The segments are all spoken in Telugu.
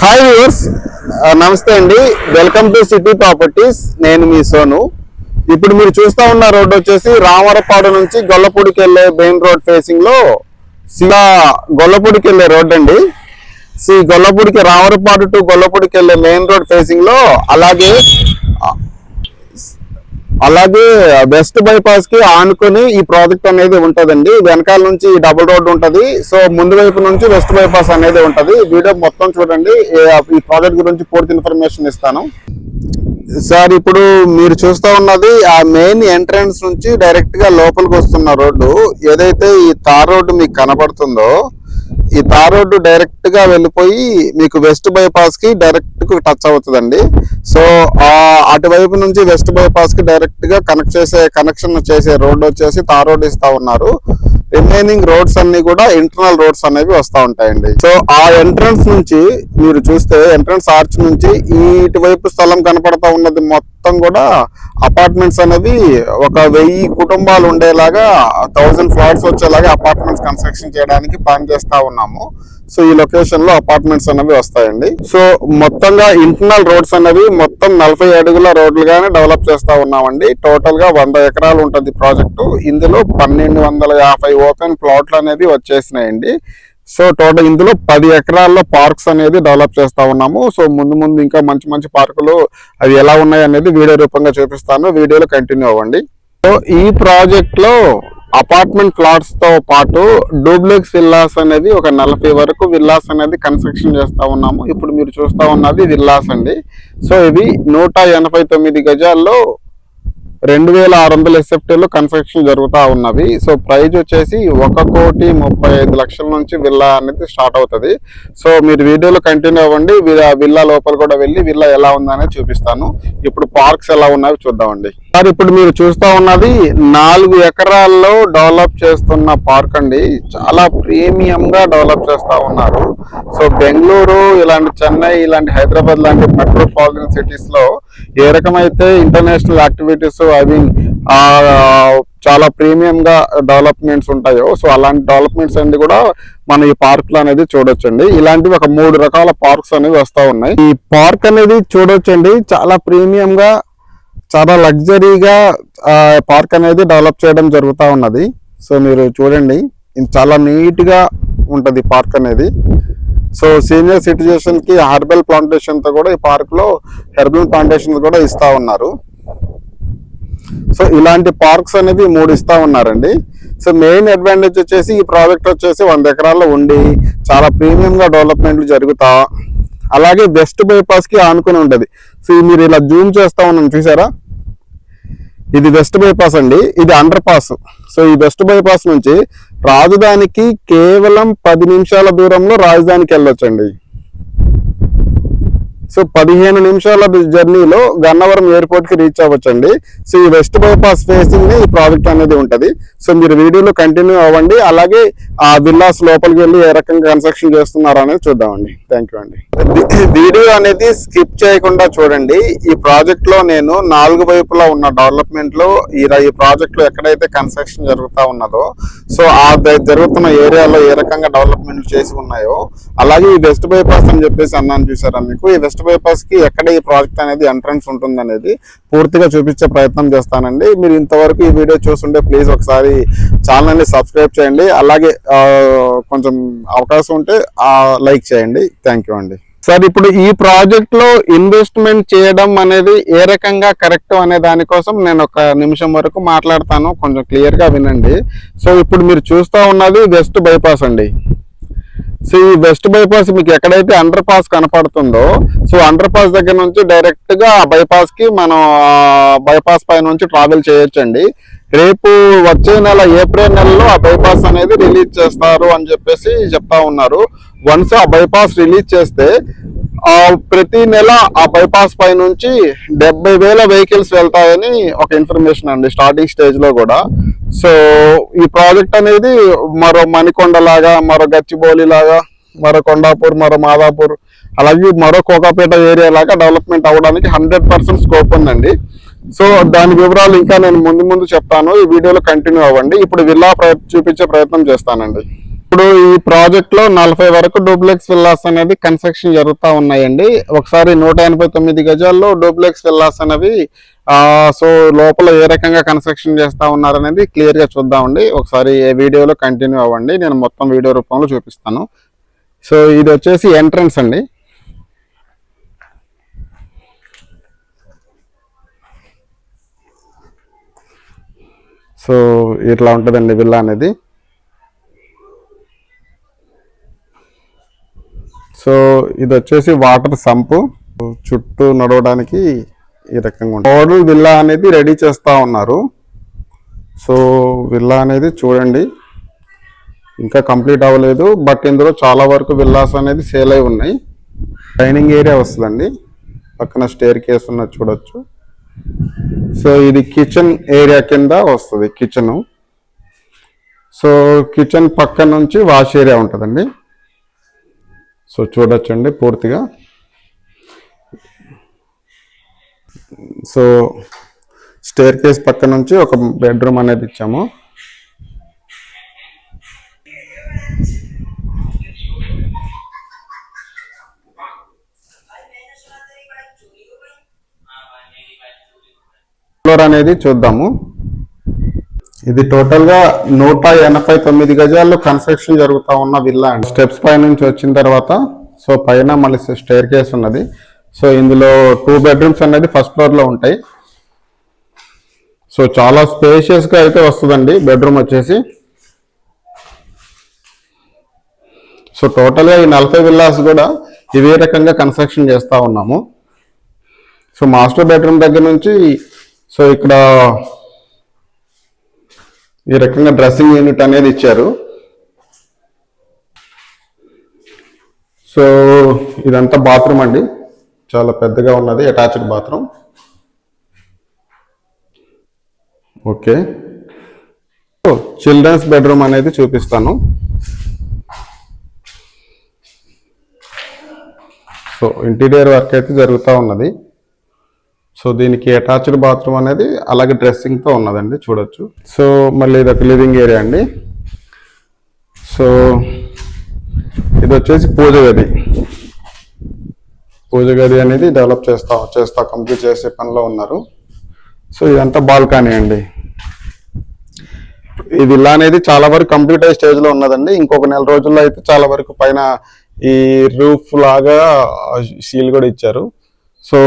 హాయ్ వ్యూవర్స్ నమస్తే అండి. Welcome to city properties. నేను మీ సోను. ఇప్పుడు మీరు చూస్తా ఉన్న రోడ్డు వచ్చేసి రామరపాడు నుంచి గొల్లపూడికి వెళ్ళే మెయిన్ రోడ్ ఫేసింగ్లో సిలా గొల్లపూడికి వెళ్ళే రోడ్ అండి. సి గొల్లపూడికి రామరపాడు టు గొల్లపూడికి వెళ్ళే మెయిన్ రోడ్ ఫేసింగ్లో అలాగే అలాగే వెస్ట్ బైపాస్కి ఆనుకొని ఈ ప్రాజెక్ట్ అనేది ఉంటదండి. వెనకాల నుంచి డబుల్ రోడ్ ఉంటది. సో ముందు వైపు నుంచి వెస్ట్ బైపాస్ అనేది ఉంటది. వీడియో మొత్తం చూడండి. ఈ ప్రాజెక్ట్ గురించి పూర్తి ఇన్ఫర్మేషన్ ఇస్తాను. సార్ ఇప్పుడు మీరు చూస్తూ ఉన్నది ఆ మెయిన్ ఎంట్రన్స్ నుంచి డైరెక్ట్గా లోపలికి వస్తున్న రోడ్డు. ఏదైతే ఈ తార్ రోడ్డు మీకు కనబడుతుందో ఈ తార్ రోడ్డు డైరెక్ట్గా వెళ్ళిపోయి మీకు వెస్ట్ బైపాస్కి డైరెక్ట్కు టచ్ అవుతుందండి. సో అటువైపు నుంచి వెస్ట్ బైపాస్కి డైరెక్ట్గా కనెక్ట్ చేసే కనెక్షన్ చేసే రోడ్డు వచ్చేసి తార్ రోడ్ ఇస్తా ఉన్నారు. రిమైనింగ్ రోడ్స్ అన్ని కూడా ఇంటర్నల్ రోడ్స్ అనేవి వస్తూ ఉంటాయండి. సో ఆ ఎంట్రన్స్ నుంచి మీరు చూస్తే ఎంట్రన్స్ ఆర్చ్ నుంచి ఇటువైపు స్థలం కనపడతా ఉన్నది మొత్తం కూడా అపార్ట్మెంట్స్ అనేవి ఒక వెయ్యి కుటుంబాలు ఉండేలాగా థౌజండ్ ఫ్లాట్స్ వచ్చేలాగా అపార్ట్మెంట్స్ కన్స్ట్రక్షన్ చేయడానికి ప్లాన్ చేస్తూ ఉన్నాము. సో ఈ లొకేషన్లో అపార్ట్మెంట్స్ అనేవి వస్తాయండి. సో మొత్తంగా ఇంటర్నల్ రోడ్స్ అనేవి మొత్తం నలభై అడుగుల రోడ్లుగానే డెవలప్ చేస్తా ఉన్నామండి. టోటల్గా వంద ఎకరాలు ఉంటుంది ప్రాజెక్టు ఇందులో పన్నెండు వందల యాభై ఓపెన్ ప్లాట్లు అనేది వచ్చేసినాయండి. సో టోటల్ ఇందులో పది ఎకరాల్లో పార్క్స్ అనేది డెవలప్ చేస్తా ఉన్నాము. సో ముందు ముందు ఇంకా మంచి మంచి పార్కులు అవి ఎలా ఉన్నాయి అనేది వీడియో రూపంగా చూపిస్తాను. వీడియోలో కంటిన్యూ అవ్వండి. సో ఈ ప్రాజెక్ట్లో అపార్ట్మెంట్ ఫ్లాట్స్తో పాటు డూప్లెక్స్ విల్లాస్ అనేది ఒక నలభై వరకు విల్లాస్ అనేది కన్స్ట్రక్షన్ చేస్తా ఉన్నాము. ఇప్పుడు మీరు చూస్తా ఉన్నది విల్లాస్ అండి. సో ఇవి నూట ఎనభై తొమ్మిది గజాల్లో రెండు వేల ఆరు వందల ఎస్ఎఫ్టీలో కన్స్ట్రక్షన్ జరుగుతూ ఉన్నవి. సో ప్రైజ్ వచ్చేసి ఒక కోటి ముప్పై ఐదు లక్షల నుంచి విల్లా అనేది స్టార్ట్ అవుతుంది. సో మీరు వీడియోలో కంటిన్యూ అవ్వండి. విల్లా లోపల కూడా వెళ్ళి విల్లా ఎలా ఉందనేది చూపిస్తాను. ఇప్పుడు పార్క్స్ ఎలా ఉన్నాయో చూద్దామండి. సార్ ఇప్పుడు మీరు చూస్తా ఉన్నది నాలుగు ఎకరాల్లో డెవలప్ చేస్తున్న పార్క్ అండి. చాలా ప్రీమియంగా డెవలప్ చేస్తా ఉన్నారు. సో బెంగళూరు ఇలాంటి చెన్నై ఇలాంటి హైదరాబాద్ లాంటి మెట్రోపాలిటన్ సిటీస్లో ఏ రకమైతే ఇంటర్నేషనల్ యాక్టివిటీస్ అవి ఆ, చాలా ప్రీమియం గా డెవలప్మెంట్స్ ఉంటాయో సో అలాంటి డెవలప్మెంట్స్ అన్ని కూడా మన ఈ పార్క్లో అనేది చూడొచ్చండి. ఇలాంటివి ఒక మూడు రకాల పార్క్స్ అనేవి వస్తా ఉన్నాయి. ఈ పార్క్ అనేది చూడొచ్చండి. చాలా ప్రీమియం గా చాలా లగ్జరీగా పార్క్ అనేది డెవలప్ చేయడం జరుగుతూ ఉన్నది. సో మీరు చూడండి. ఇది చాలా నీట్గా ఉంటుంది పార్క్ అనేది. సో సీనియర్ సిటిజన్ హెర్బల్ ప్లాంటేషన్తో కూడా ఈ పార్క్లో హెర్బల్ ప్లాంటేషన్ కూడా ఇస్తా ఉన్నారు. సో ఇలాంటి పార్క్స్ అనేది మూడు ఇస్తా ఉన్నారండి. సో మెయిన్ అడ్వాంటేజ్ వచ్చేసి ఈ ప్రాజెక్ట్ వచ్చేసి వంద ఎకరాల్లో ఉండి చాలా ప్రీమియంగా డెవలప్మెంట్లు జరుగుతా అలాగే వెస్ట్ బైపాస్కి ఆనుకుని ఉంటది. సో మీరు ఇలా జూమ్ చేస్తా ఉన్నాను చూసారా? ఇది వెస్ట్ బైపాస్ అండి. ఇది అండర్ పాస్ సో ఈ వెస్ట్ బైపాస్ నుంచి రాజధానికి కేవలం పది నిమిషాల దూరంలో రాజధానికి వెళ్ళొచ్చండి. సో పదిహేను నిమిషాల జర్నీలో గన్నవరం ఎయిర్పోర్ట్కి రీచ్ అవ్వచ్చండి. సో ఈ వెస్ట్ బైపాస్ ఫేసింగ్ని ఈ ప్రాజెక్ట్ అనేది ఉంటది. సో మీరు వీడియోలో కంటిన్యూ అవ్వండి. అలాగే ఆ విల్లాస్ లోపలికి వెళ్ళి ఏ రకంగా కన్స్ట్రక్షన్ చేస్తున్నారు అనేది చూద్దామండి. థ్యాంక్ యూ అండి. వీడియో అనేది స్కిప్ చేయకుండా చూడండి. ఈ ప్రాజెక్ట్లో నేను నాలుగు వైపులా ఉన్న డెవలప్మెంట్లో ఈ ఈ ప్రాజెక్ట్లో ఎక్కడైతే కన్స్ట్రక్షన్ జరుగుతా ఉన్నదో సో ఆ జరుగుతున్న ఏరియాలో ఏ రకంగా డెవలప్మెంట్ చేసి ఉన్నాయో అలాగే ఈ వెస్ట్ బైపాస్ అని చెప్పేసి అన్నాను చూసారా మీకు? ఈ వెస్ట్ బైపాస్కి ఎక్కడ ఈ ప్రాజెక్ట్ అనేది ఎంట్రన్స్ ఉంటుంది అనేది పూర్తిగా చూపించే ప్రయత్నం చేస్తానండి. మీరు ఇంతవరకు ఈ వీడియో చూస్తుంటే ప్లీజ్ ఒకసారి ఛానల్ని సబ్స్క్రైబ్ చేయండి. అలాగే కొంచెం అవకాశం ఉంటే లైక్ చేయండి. థ్యాంక్ యూ అండి. సార్ ఇప్పుడు ఈ ప్రాజెక్ట్లో ఇన్వెస్ట్మెంట్ చేయడం అనేది ఏ రకంగా కరెక్ట్ అనే దానికోసం నేను ఒక నిమిషం వరకు మాట్లాడతాను. కొంచెం క్లియర్గా వినండి. సో ఇప్పుడు మీరు చూస్తూ ఉన్నది వెస్ట్ బైపాస్ అండి. సో ఈ వెస్ట్ బైపాస్ మీకు ఎక్కడైతే అండర్ పాస్ కనపడుతుందో సో అండర్ పాస్ దగ్గర నుంచి డైరెక్ట్గా బైపాస్కి మనం బైపాస్ పై నుంచి ట్రావెల్ చేయొచ్చండి. రేపు వచ్చే నెల ఏప్రిల్ నెలలో ఆ బైపాస్ అనేది రిలీజ్ చేస్తారు అని చెప్పేసి చెప్తా ఉన్నారు. వన్స్ ఆ బైపాస్ రిలీజ్ చేస్తే ప్రతి నెల ఆ బైపాస్ పై నుంచి డెబ్బై వేల వెహికల్స్ వెళ్తాయని ఒక ఇన్ఫర్మేషన్ అండి స్టార్టింగ్ స్టేజ్లో కూడా. సో ఈ ప్రాజెక్ట్ అనేది మరో మణికొండ లాగా మరో గచ్చిబౌలి లాగా మరో కొండాపూర్ మరో మాదాపూర్ అలాగే మరో కోకాపేట ఏరియా లాగా డెవలప్మెంట్ అవ్వడానికి హండ్రెడ్ పర్సెంట్ స్కోప్ ఉందండి. సో దాని వివరాలు ఇంకా నేను ముందు ముందు చెప్తాను. ఈ వీడియోలో కంటిన్యూ అవ్వండి. ఇప్పుడు విల్లా ప్రయత్ చూపించే ప్రయత్నం చేస్తానండి. ఇప్పుడు ఈ ప్రాజెక్ట్లో నలభై వరకు డూప్లెక్స్ విల్లాస్ అనేది కన్స్ట్రక్షన్ జరుగుతూ ఉన్నాయండి. ఒకసారి నూట ఎనభై తొమ్మిది గజాల్లో డూప్లెక్స్ విల్లాస్ అనేవి సో లోపల ఏ రకంగా కన్స్ట్రక్షన్ చేస్తా ఉన్నారనేది క్లియర్గా చూద్దామండి. ఒకసారి ఏ వీడియోలో కంటిన్యూ అవ్వండి. నేను మొత్తం వీడియో రూపంలో చూపిస్తాను. సో ఇది వచ్చేసి ఎంట్రన్స్ అండి. సో ఇట్లా ఉంటుందండి విల్లా అనేది. సో ఇది వచ్చేసి వాటర్ సంపు. చుట్టూ నడవడానికి ఈ రకంగా ఉంటుంది. మోడల్ విల్లా అనేది రెడీ చేస్తూ ఉన్నారు. సో విల్లా అనేది చూడండి. ఇంకా కంప్లీట్ అవ్వలేదు. బట్ ఇందులో చాలా వరకు విల్లాస్ అనేది సేల్ అయి ఉన్నాయి. డైనింగ్ ఏరియా వస్తుందండి. పక్కన స్టేర్ కేస్ ఉన్నది చూడొచ్చు. సో ఇది కిచెన్ ఏరియా కింద వస్తుంది కిచెను. సో కిచెన్ పక్క నుంచి వాష్ ఏరియా ఉంటుందండి. సో చూడొచ్చండి పూర్తిగా. సో స్టేర్ కేస్ పక్క నుంచి ఒక బెడ్రూమ్ అనేది ఇచ్చాము. ఫ్లోర్ అనేది చూద్దాము. ఇది టోటల్గా నూట ఎనభై తొమ్మిది గజాల్లో కన్స్ట్రక్షన్ జరుగుతూ ఉన్న విల్లా అండి. స్టెప్స్ పై నుంచి వచ్చిన తర్వాత సో పైన మళ్ళీ స్టేర్ కేస్ ఉన్నది. సో ఇందులో టూ బెడ్రూమ్స్ అనేది ఫస్ట్ ఫ్లోర్లో ఉంటాయి. సో చాలా స్పేషియస్గా అయితే వస్తుందండి. బెడ్రూమ్ వచ్చేసి. సో టోటల్గా ఈ నలభై విల్లాస్ కూడా ఇదే రకంగా కన్స్ట్రక్షన్ చేస్తా ఉన్నాము. సో మాస్టర్ బెడ్రూమ్ దగ్గర నుంచి సో ఇక్కడ ఈ రకంగా డ్రెస్సింగ్ యూనిట్ అనేది ఇచ్చారు. సో ఇదంతా బాత్రూమ్ అండి. చాలా పెద్దగా ఉన్నది attached bathroom. Okay. Children's bedroom అనేది చూపిస్తాను. సో ఇంటీరియర్ వర్క్ అయితే జరుగుతూ ఉన్నది. సో దీనికి అటాచ్డ్ బాత్రూమ్ అనేది అలాగే డ్రెస్సింగ్తో ఉన్నదండి చూడొచ్చు. సో మళ్ళీ ఇది ఒక లివింగ్ ఏరియా అండి. సో ఇది వచ్చేసి పూజ గది. పూజ గది అనేది డెవలప్ చేస్తా చేస్తా కంప్లీట్ చేసే పనిలో ఉన్నారు. సో ఇదంతా బాల్కనీ అండి. ఇది ఇలా అనేది చాలా వరకు కంప్లీట్ అయ్యే స్టేజ్లో ఉన్నదండి. ఇంకొక నెల రోజుల్లో అయితే చాలా వరకు పైన ఈ రూఫ్ లాగా సీల్ కూడా ఇచ్చారు. సో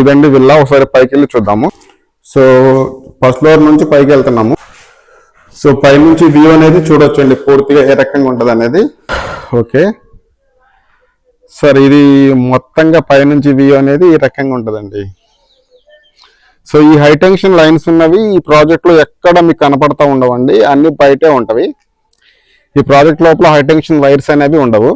ఇదండి విల్లా ఒకసారి పైకి వెళ్ళి చూద్దాము. సో ఫస్ట్ ఫ్లోర్ నుంచి పైకి వెళ్తున్నాము సో పైనుంచి వ్యూ అనేది చూడొచ్చండి పూర్తిగా ఏ రకంగా ఉంటుంది అనేది. ఓకే. సార్ ఇది మొత్తంగా పైనుంచి వ్యూ అనేది ఈ రకంగా ఉంటుందండి. సో ఈ హైటెన్షన్ లైన్స్ ఉన్నవి ఈ ప్రాజెక్ట్లో ఎక్కడ మీకు కనపడతా ఉండవండి అన్ని బయటే ఉంటవి. ఈ ప్రాజెక్ట్ లోపల హైటెన్షన్ వైర్స్ అనేవి ఉండవు.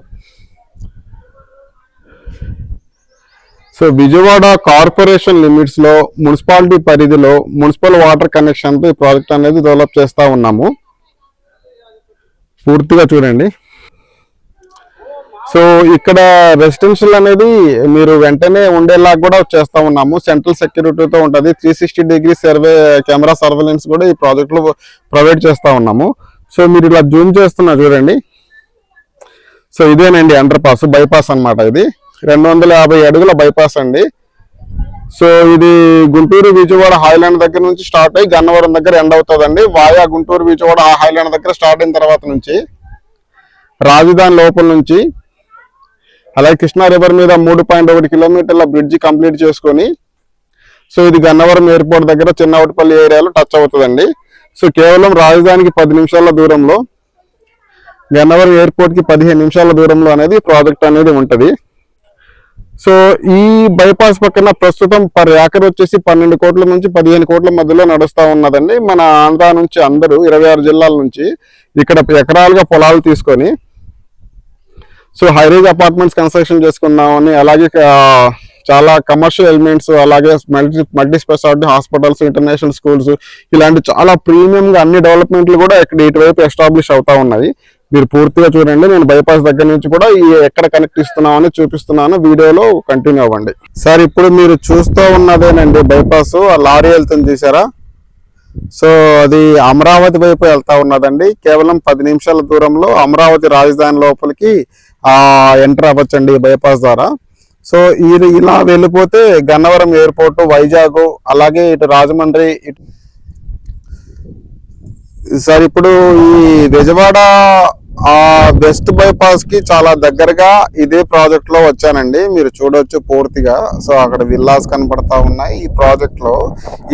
సో విజయవాడ కార్పొరేషన్ లిమిట్స్లో మున్సిపాలిటీ పరిధిలో మున్సిపల్ వాటర్ కనెక్షన్తో ఈ ప్రాజెక్ట్ అనేది డెవలప్ చేస్తా ఉన్నాము. పూర్తిగా చూడండి. సో ఇక్కడ రెసిడెన్షియల్ అనేది మీరు వెంటనే ఉండేలా కూడా చేస్తా ఉన్నాము. సెంట్రల్ సెక్యూరిటీతో ఉంటుంది. Three sixty degree survey camera surveillance కూడా ఈ ప్రాజెక్ట్లో ప్రొవైడ్ చేస్తూ ఉన్నాము. సో మీరు ఇలా జూమ్ చేస్తున్నా చూడండి. సో ఇదేనండి అండర్ పాస్ బైపాస్ అన్నమాట ఇది. రెండు వందల యాభై అడుగుల బైపాస్ అండి. సో ఇది గుంటూరు విజయవాడ హైలాండ్ దగ్గర నుంచి స్టార్ట్ అయ్యి గన్నవరం దగ్గర ఎండ్ అవుతుందండి. వాయా గుంటూరు విజయవాడ హైలాండ్ దగ్గర స్టార్ట్ అయిన తర్వాత నుంచి రాజధాని లోపల నుంచి అలాగే కృష్ణా రివర్ మీద మూడు పాయింట్ ఒకటి కిలోమీటర్ల బ్రిడ్జి కంప్లీట్ చేసుకొని సో ఇది గన్నవరం ఎయిర్పోర్ట్ దగ్గర చిన్నవటిపల్లి ఏరియాలో టచ్ అవుతుందండి. సో కేవలం రాజధానికి పది నిమిషాల దూరంలో గన్నవరం ఎయిర్పోర్ట్కి పదిహేను నిమిషాల దూరంలో అనేది ప్రాజెక్ట్ అనేది ఉంటుంది. సో ఈ బైపాస్ పక్కన ప్రస్తుతం పర్ ఏకర్ వచ్చేసి పన్నెండు కోట్ల నుంచి పదిహేను కోట్ల మధ్యలో నడుస్తూ ఉన్నదండి. మన ఆంధ్ర నుంచి అందరూ ఇరవై ఆరు జిల్లాల నుంచి ఇక్కడ ఎకరాలుగా పొలాలు తీసుకొని సో హైరేజ్ అపార్ట్మెంట్స్ కన్స్ట్రక్షన్ చేసుకున్నామని అలాగే చాలా కమర్షియల్ ఎలిమెంట్స్ అలాగే multi multi specialty hospitals international schools ఇలాంటి చాలా ప్రీమియంగా అన్ని డెవలప్మెంట్లు కూడా ఇక్కడ ఇటువైపు ఎస్టాబ్లిష్ అవుతా ఉన్నాయి. మీరు పూర్తిగా చూడండి నేను బైపాస్ దగ్గర నుంచి కూడా ఈ ఎక్కడ కనెక్ట్ ఇస్తున్నామని చూపిస్తున్నాను. వీడియోలో కంటిన్యూ అవ్వండి. సార్ ఇప్పుడు మీరు చూస్తూ ఉన్నదేనండి బైపాస్ ఆ లారీ వెళ్తుంది చూసారా? సో అది అమరావతి వైపు వెళ్తా ఉన్నదండి. కేవలం పది నిమిషాల దూరంలో అమరావతి రాజధాని లోపలికి ఆ ఎంటర్ అవ్వచ్చండి బైపాస్ ద్వారా. సో ఇది ఇలా వెళ్ళిపోతే గన్నవరం ఎయిర్పోర్ట్ వైజాగ్ అలాగే ఇటు రాజమండ్రి ఇటు సార్ ఇప్పుడు ఈ విజయవాడ ఆ వెస్ట్ బైపాస్కి చాలా దగ్గరగా ఇదే ప్రాజెక్ట్లో వచ్చానండి. మీరు చూడొచ్చు పూర్తిగా. సో అక్కడ విల్లాస్ కనపడతా ఉన్నాయి. ఈ ప్రాజెక్ట్లో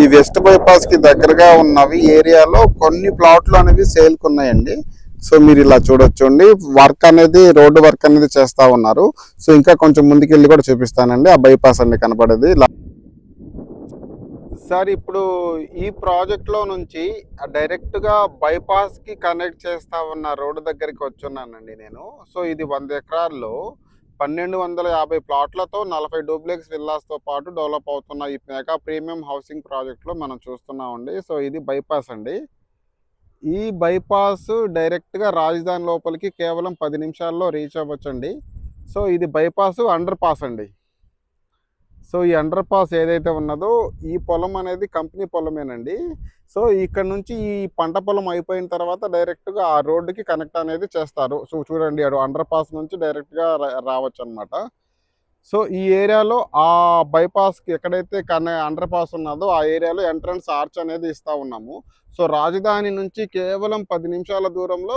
ఈ వెస్ట్ బైపాస్కి దగ్గరగా ఉన్నవి ఏరియాలో కొన్ని ప్లాట్లు అనేవి సేల్ ఉన్నాయండి సో మీరు ఇలా చూడొచ్చండి. వర్క్ అనేది రోడ్డు వర్క్ అనేది చేస్తా ఉన్నారు. సో ఇంకా కొంచెం ముందుకెళ్ళి కూడా చూపిస్తానండి. ఆ బైపాస్ అండి కనపడేది. ఇలా సార్ ఇప్పుడు ఈ ప్రాజెక్ట్లో నుంచి డైరెక్ట్గా బైపాస్కి కనెక్ట్ చేస్తా ఉన్న రోడ్డు దగ్గరికి వచ్చున్నానండి నేను. సో ఇది వంద ఎకరాల్లో పన్నెండు వందల యాభై ప్లాట్లతో నలభై డూప్లెక్స్ విల్లాస్తో పాటు డెవలప్ అవుతున్న ఈ మెగా ప్రీమియం హౌసింగ్ ప్రాజెక్ట్లో మనం చూస్తున్నామండి. సో ఇది బైపాస్ అండి. ఈ బైపాస్ డైరెక్ట్గా రాజధాని లోపలికి కేవలం పది నిమిషాల్లో రీచ్ అవ్వచ్చండి. సో ఇది బైపాస్ అండర్ పాస్ అండి. సో ఈ అండర్ పాస్ ఏదైతే ఉన్నదో ఈ పొలం అనేది కంపెనీ పొలమేనండి. సో ఇక్కడ నుంచి ఈ పంట పొలం అయిపోయిన తర్వాత డైరెక్ట్గా ఆ రోడ్డుకి కనెక్ట్ అనేది చేస్తారు. సో చూడండి అడు అండర్ పాస్ నుంచి డైరెక్ట్గా రావచ్చు అనమాట సో ఈ ఏరియాలో ఆ బైపాస్కి ఎక్కడైతే కన అండర్ పాస్ ఉన్నదో ఆ ఏరియాలో ఎంట్రన్స్ ఆర్చ్ అనేది ఇస్తూ ఉన్నాము. సో రాజధాని నుంచి కేవలం పది నిమిషాల దూరంలో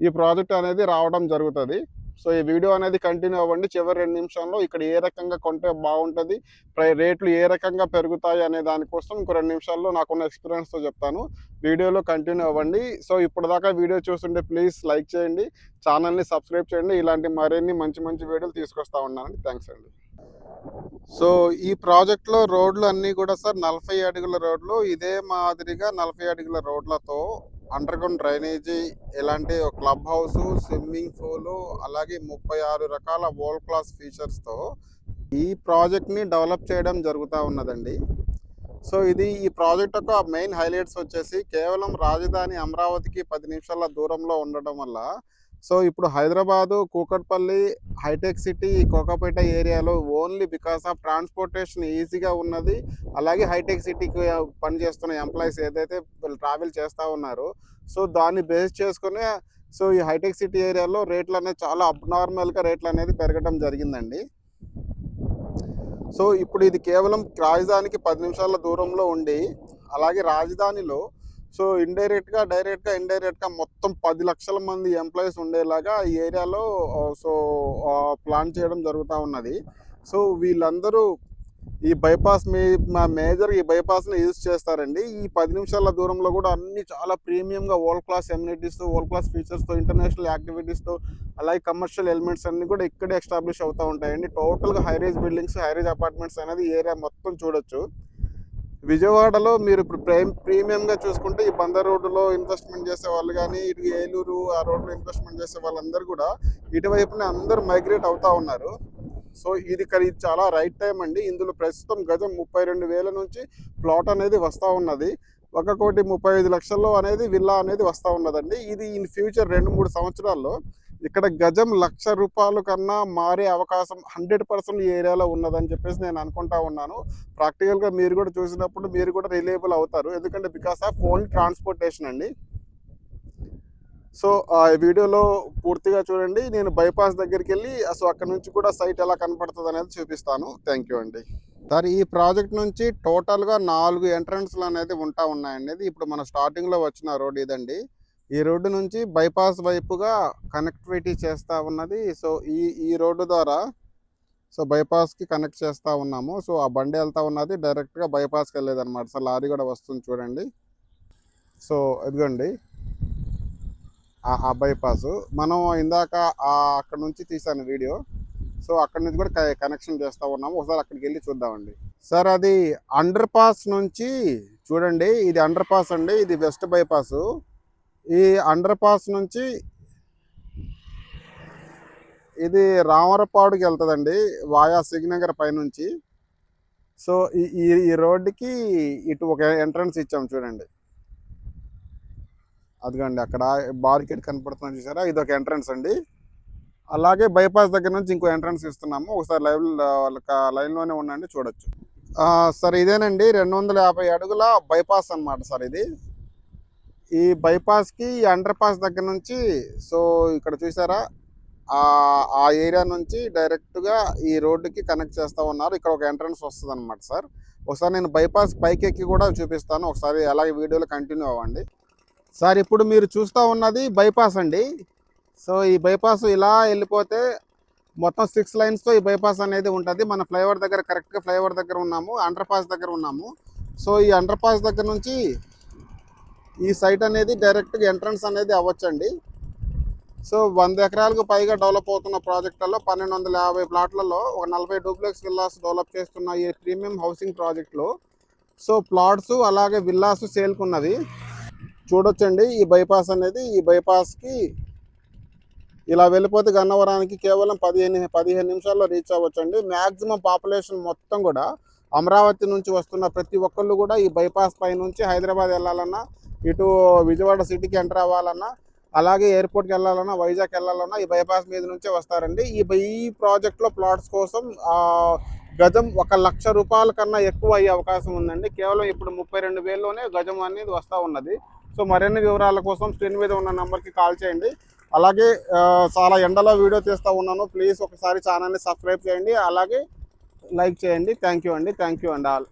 ఈ ప్రాజెక్ట్ అనేది రావడం జరుగుతుంది. సో ఈ వీడియో అనేది కంటిన్యూ అవ్వండి. చివరి రెండు నిమిషాల్లో ఇక్కడ ఏ రకంగా కొంటే బాగుంటుంది ప్రై- రేట్లు ఏ రకంగా పెరుగుతాయి అనే దానికోసం ఇంకో రెండు నిమిషాల్లో నాకున్న ఎక్స్పీరియన్స్తో చెప్తాను. వీడియోలో కంటిన్యూ అవ్వండి. సో ఇప్పుడు దాకా వీడియో చూస్తుంటే ప్లీజ్ లైక్ చేయండి ఛానల్ని సబ్స్క్రైబ్ చేయండి. ఇలాంటి మరిన్ని మంచి మంచి వీడియోలు తీసుకొస్తా ఉన్నానండి. థ్యాంక్స్ అండి. సో ఈ ప్రాజెక్ట్లో రోడ్లు అన్నీ కూడా సార్ నలభై అడుగుల రోడ్లు ఇదే మాదిరిగా నలభై అడుగుల రోడ్లతో అండర్ గ్రౌండ్ డ్రైనేజీ ఇలాంటి క్లబ్ హౌస్ స్విమ్మింగ్ పూల్ అలాగే ముప్పై ఆరు రకాల వరల్డ్ క్లాస్ ఫీచర్స్తో ఈ ప్రాజెక్ట్ని డెవలప్ చేయడం జరుగుతూ ఉన్నదండి. సో ఇది ఈ ప్రాజెక్ట్ యొక్క మెయిన్ హైలైట్స్ వచ్చేసి కేవలం రాజధాని అమరావతికి పది నిమిషాల దూరంలో ఉండడం వల్ల సో ఇప్పుడు హైదరాబాదు కూకట్పల్లి హైటెక్ సిటీ కోకాపేట ఏరియాలో ఓన్లీ బికాస్ ఆఫ్ ట్రాన్స్పోర్టేషన్ ఈజీగా ఉన్నది. అలాగే హైటెక్ సిటీకి పనిచేస్తున్న ఎంప్లాయీస్ ఏదైతే ట్రావెల్ చేస్తూ ఉన్నారో సో దాన్ని బేస్ చేసుకునే సో ఈ హైటెక్ సిటీ ఏరియాలో రేట్లు అనేది చాలా అబ్నార్మల్గా రేట్లు అనేది పెరగడం జరిగిందండి. సో ఇప్పుడు ఇది కేవలం రాజధానికి పది నిమిషాల దూరంలో ఉండి అలాగే రాజధానిలో సో ఇండైరెక్ట్గా డైరెక్ట్గా ఇండైరెక్ట్గా మొత్తం పది లక్షల మంది ఎంప్లాయీస్ ఉండేలాగా ఈ ఏరియాలో సో ప్లాన్ చేయడం జరుగుతూ ఉన్నది. సో వీళ్ళందరూ ఈ బైపాస్ మీ మా మేజర్ ఈ బైపాస్ని యూజ్ చేస్తారండి. ఈ పది నిమిషాల దూరంలో కూడా అన్ని చాలా ప్రీమియంగా వరల్డ్ క్లాస్ ఎమ్యూనిటీస్తో వరల్డ్ క్లాస్ ఫీచర్స్తో ఇంటర్నేషనల్ యాక్టివిటీస్తో అలాగే కమర్షియల్ ఎలిమెంట్స్ అన్నీ కూడా ఇక్కడే ఎస్టాబ్లిష్ అవుతూ ఉంటాయండి. టోటల్గా హైరేజ్ బిల్డింగ్స్ హైరేజ్ అపార్ట్మెంట్స్ అనేది ఏరియా మొత్తం చూడొచ్చు. విజయవాడలో మీరు ఇప్పుడు ప్రేమ్ ప్రీమియంగా చూసుకుంటే ఈ బందర్ రోడ్డులో ఇన్వెస్ట్మెంట్ చేసే వాళ్ళు కానీ ఇటు ఏలూరు ఆ రోడ్లో ఇన్వెస్ట్మెంట్ చేసే వాళ్ళందరూ కూడా ఇటువైపునే అందరూ మైగ్రేట్ అవుతా ఉన్నారు. సో ఇది ఇది చాలా రైట్ టైం అండి. ఇందులో ప్రస్తుతం గజం ముప్పై రెండు వేల నుంచి ప్లాట్ అనేది వస్తూ ఉన్నది. ఒక కోటి ముప్పై ఐదు లక్షల్లో అనేది విల్లా అనేది వస్తూ ఉన్నదండి. ఇది ఇన్ ఫ్యూచర్ రెండు మూడు సంవత్సరాల్లో ఇక్కడ గజం లక్ష రూపాయల కన్నా మారే అవకాశం హండ్రెడ్ పర్సెంట్ ఈ ఏరియాలో ఉన్నదని చెప్పేసి నేను అనుకుంటా ఉన్నాను. ప్రాక్టికల్గా మీరు కూడా చూసినప్పుడు మీరు కూడా రిలేబుల్ అవుతారు. ఎందుకంటే బికాస్ ఆఫ్ ఓన్లీ ట్రాన్స్పోర్టేషన్ అండి. సో ఆ వీడియోలో పూర్తిగా చూడండి. నేను బైపాస్ దగ్గరికి వెళ్ళి సో అక్కడ నుంచి కూడా సైట్ ఎలా కనపడుతుంది అనేది చూపిస్తాను. థ్యాంక్ యూ అండి. సార్ ఈ ప్రాజెక్ట్ నుంచి టోటల్గా నాలుగు ఎంట్రన్స్లు అనేది ఉంటా ఉన్నాయండి. ఇప్పుడు మన స్టార్టింగ్లో వచ్చిన రోడ్ ఇదండి. ఈ రోడ్డు నుంచి బైపాస్ వైపుగా కనెక్టివిటీ చేస్తూ ఉన్నది. సో ఈ ఈ రోడ్డు ద్వారా సో బైపాస్కి కనెక్ట్ చేస్తూ ఉన్నాము. సో ఆ బండి వెళ్తూ ఉన్నది. డైరెక్ట్గా బైపాస్కి వెళ్ళేదన్నమాట. సో లారీ కూడా వస్తుంది చూడండి. సో ఇదిగోండి. ఆ బైపాస్. మనం ఇందాక అక్కడ నుంచి తీసాను వీడియో. సో అక్కడి నుంచి కూడా కనెక్షన్ చేస్తూ ఉన్నాము. ఒకసారి అక్కడికి వెళ్ళి చూద్దామండి. సార్ అది అండర్ పాస్ నుంచి చూడండి. ఇది అండర్ పాస్ అండి. ఇది వెస్ట్ బైపాస్. ఈ అండర్ పాస్ నుంచి ఇది రామరపాడుకి వెళ్తుందండి వాయా సిగ్నగర్ పైనుంచి. సో ఈ ఈ ఈ రోడ్డుకి ఇటు ఒక ఎంట్రన్స్ ఇచ్చాము చూడండి. అదిగోండి అక్కడ బార్కెట్ కనపడుతుంది చూసారా? ఇది ఒక ఎంట్రన్స్ అండి. అలాగే బైపాస్ దగ్గర నుంచి ఇంకో ఎంట్రన్స్ ఇస్తున్నాము. ఒకసారి లైవ్ లైన్లోనే ఉండండి చూడొచ్చు. సార్ ఇదేనండి. రెండు వందల యాభై అడుగుల బైపాస్ అన్నమాట సార్ ఇది. ఈ బైపాస్కి ఈ అండర్ పాస్ దగ్గర నుంచి సో ఇక్కడ చూసారా? ఆ ఆ ఏరియా నుంచి డైరెక్ట్గా ఈ రోడ్డుకి కనెక్ట్ చేస్తూ ఉన్నారు. ఇక్కడ ఒక ఎంట్రన్స్ వస్తుంది అనమాట సార్. ఒకసారి నేను బైపాస్ పైకి ఎక్కి కూడా చూపిస్తాను. ఒకసారి అలాగే వీడియోలో కంటిన్యూ అవ్వండి. సార్ ఇప్పుడు మీరు చూస్తూ ఉన్నది బైపాస్ అండి. సో ఈ బైపాస్ ఇలా వెళ్ళిపోతే మొత్తం సిక్స్ లైన్స్తో ఈ బైపాస్ అనేది ఉంటుంది. మన ఫ్లైఓవర్ దగ్గర కరెక్ట్గా ఫ్లైఓవర్ దగ్గర ఉన్నాము అండర్ పాస్ దగ్గర ఉన్నాము. సో ఈ అండర్ పాస్ దగ్గర నుంచి ఈ సైట్ అనేది డైరెక్ట్గా ఎంట్రన్స్ అనేది అవ్వచ్చండి. సో వంద ఎకరాలకు పైగా డెవలప్ అవుతున్న ప్రాజెక్టులలో పన్నెండు వందల యాభై ప్లాట్లలో ఒక నలభై డూప్లెక్స్ విల్లాస్ డెవలప్ చేస్తున్న ఈ ప్రీమియం హౌసింగ్ ప్రాజెక్టులో. సో ప్లాట్స్ అలాగే విల్లాస్ సేల్కున్నవి. చూడొచ్చండి ఈ బైపాస్ అనేది ఈ బైపాస్కి ఇలా వెళ్ళిపోతే గన్నవరానికి కేవలం పదిహేను పదిహేను నిమిషాల్లో రీచ్ అవ్వచ్చండి. మ్యాక్సిమం పాపులేషన్ మొత్తం కూడా అమరావతి నుంచి వస్తున్న ప్రతి ఒక్కళ్ళు కూడా ఈ బైపాస్ పై నుంచి హైదరాబాద్ వెళ్ళాలన్నా ఇటు విజయవాడ సిటీకి ఎంటర్ అవ్వాలన్నా అలాగే ఎయిర్పోర్ట్కి వెళ్ళాలన్నా వైజాగ్ వెళ్ళాలన్నా ఈ బైపాస్ మీద నుంచే వస్తారండి. ఈ బై- ఈ ప్రాజెక్ట్లో ప్లాట్స్ కోసం గజం ఒక లక్ష రూపాయల కన్నా ఎక్కువ అయ్యే అవకాశం ఉందండి. కేవలం ఇప్పుడు ముప్పై రెండు వేల్లోనే గజం అనేది వస్తూ ఉన్నది. సో మరిన్ని వివరాల కోసం స్క్రీన్ మీద ఉన్న నెంబర్కి కాల్ చేయండి. అలాగే చాలా ఎండలో వీడియో తీస్తూ ఉన్నాను. ప్లీజ్ ఒకసారి ఛానల్ని సబ్స్క్రైబ్ చేయండి. అలాగే లైక్ చేయండి. థ్యాంక్ యూ అండి. థ్యాంక్ యూ అండి ఆల్.